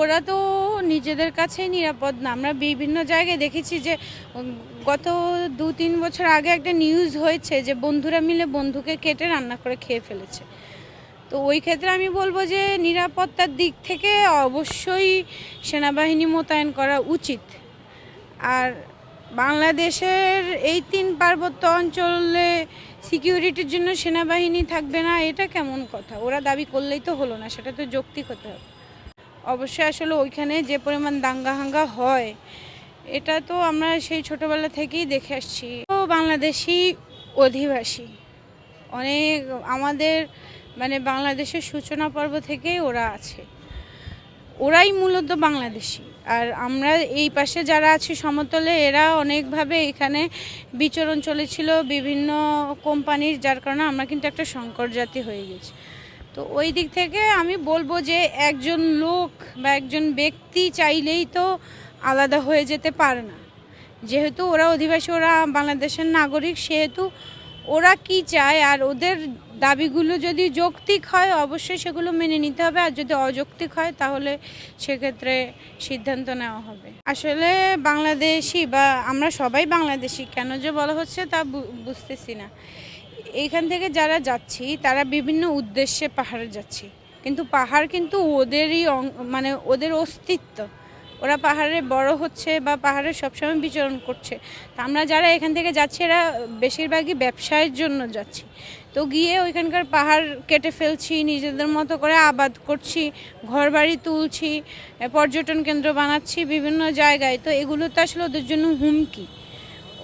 ওরা তো নিজেদের কাছেই নিরাপদ না। আমরা বিভিন্ন জায়গায় দেখেছি যে গত দু তিন বছর আগে একটা নিউজ হয়েছে যে, বন্ধুরা মিলে বন্ধুকে কেটে রান্না করে খেয়ে ফেলেছে। তো ওই ক্ষেত্রে আমি বলব যে, নিরাপত্তার দিক থেকে অবশ্যই সেনাবাহিনী মোতায়েন করা উচিত। আর বাংলাদেশের এই তিন পার্বত্য অঞ্চলে সিকিউরিটির জন্য সেনাবাহিনী থাকবে না, এটা কেমন কথা? ওরা দাবি করলেই তো হলো না, সেটা তো যৌক্তিক হতে হবে। অবশ্যই আসলে ওইখানে যে পরিমাণ দাঙ্গা হাঙ্গা হয়, এটা তো আমরা সেই ছোটবেলা থেকেই দেখে আসছি। তো বাংলাদেশি অধিবাসী, অনেক আমাদের মানে বাংলাদেশের সূচনা পর্ব থেকেই ওরা আছে। ওরাই মূলত বাংলাদেশি, আর আমরা এই পাশে যারা আছি সমতলে, এরা অনেকভাবে এখানে বিচরণ চলেছিল বিভিন্ন কোম্পানির, যার কারণে আমরা কিন্তু একটা সংকট জাতি হয়ে গেছি। তো ওই দিক থেকে আমি বলব যে একজন লোক বা একজন ব্যক্তি চাইলেই তো আলাদা হয়ে যেতে পারে না। যেহেতু ওরা অধিবাসী, ওরা বাংলাদেশের নাগরিক, সেহেতু ওরা কি চায় আর ওদের দাবিগুলো যদি যৌক্তিক হয়, অবশ্যই সেগুলো মেনে নিতে হবে। আর যদি অযৌক্তিক হয়, তাহলে সেক্ষেত্রে সিদ্ধান্ত নেওয়া হবে। আসলে বাংলাদেশি বা আমরা সবাই বাংলাদেশি, কেন যে বলা হচ্ছে তা বুঝতেছি না। এইখান থেকে যারা যাচ্ছি, তারা বিভিন্ন উদ্দেশ্যে পাহাড়ে যাচ্ছি। কিন্তু পাহাড় কিন্তু ওদেরই মানে ওদের অস্তিত্ব। ওরা পাহাড়ে বড় হচ্ছে বা পাহাড়ে সবসময় বিচরণ করছে। তা আমরা যারা এখান থেকে যাচ্ছি, এরা বেশিরভাগই ব্যবসায়ের জন্য যাচ্ছি। তো গিয়ে ওইখানকার পাহাড় কেটে ফেলছি, নিজেদের মতো করে আবাদ করছি, ঘরবাড়ি তুলছি পর্যটন কেন্দ্র বানাচ্ছি বিভিন্ন জায়গায়। তো এগুলো তো আসলে ওদের জন্য হুমকি।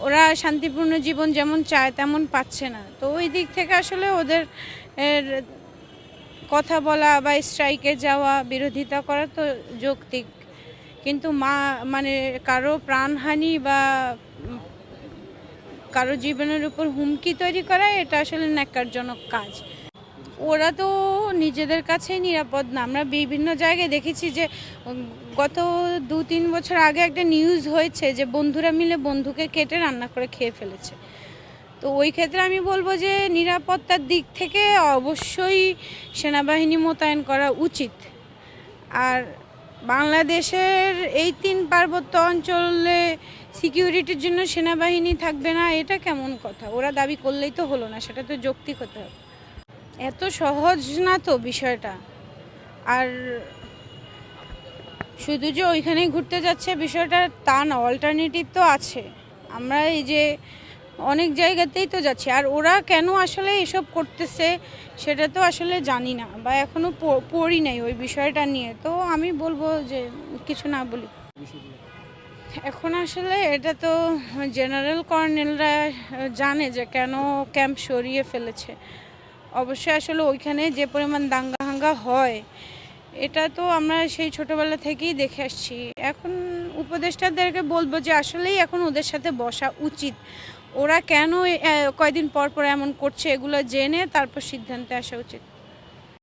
ওরা শান্তিপূর্ণ জীবন যেমন চায় তেমন পাচ্ছে না। তো ওই দিক থেকে আসলে ওদের কথা বলা বা স্ট্রাইকে যাওয়া, বিরোধিতা করা তো যৌক্তিক। কিন্তু মা মানে কারও প্রাণহানি বা কারও জীবনের উপর হুমকি তৈরি করা এটা আসলে ন্যাক্কারজনক কাজ। ওরা তো নিজেদের কাছেই নিরাপদ না। আমরা বিভিন্ন জায়গায় দেখেছি যে গত দু তিন বছর আগে একটা নিউজ হয়েছে যে, বন্ধুরা মিলে বন্ধুকে কেটে রান্না করে খেয়ে ফেলেছে। তো ওই ক্ষেত্রে আমি বলব যে, নিরাপত্তার দিক থেকে অবশ্যই সেনাবাহিনী মোতায়েন করা উচিত। আর বাংলাদেশের এই তিন পার্বত্য অঞ্চলে সিকিউরিটির জন্য সেনাবাহিনী থাকবে না, এটা কেমন কথা? ওরা দাবি করলেই তো হলো না, সেটা তো যৌক্তিক হতে হবে। এত সহজ না তো বিষয়টা। আর শুধু যে ওইখানেই ঘুরতে যাচ্ছে বিষয়টা তা না অল্টারনেটিভ তো আছে। আমরা এই যে অনেক জায়গাতেই তো যাচ্ছি। আর ওরা কেন আসলে এসব করতেছে সেটা তো আসলে জানি না বা এখনও প- পড়ি নাই ওই বিষয়টা নিয়ে। তো আমি বলব যে কিছু না বলি। এখন আসলে এটা তো জেনারেল কর্নেলরা জানে যে কেন ক্যাম্প সরিয়ে ফেলেছে। অবশ্যই আসলে ওইখানে যে পরিমাণ দাঙ্গা হাঙ্গা হয়, এটা তো আমরা সেই ছোটবেলা থেকেই দেখে আসছি। এখন উপদেষ্টাদেরকে বলব যে আসলেই এখন ওদের সাথে বসা উচিত। ওরা কেন কয়দিন পর পর এমন করছে এগুলো জেনে তারপর সিদ্ধান্তে আসা উচিত।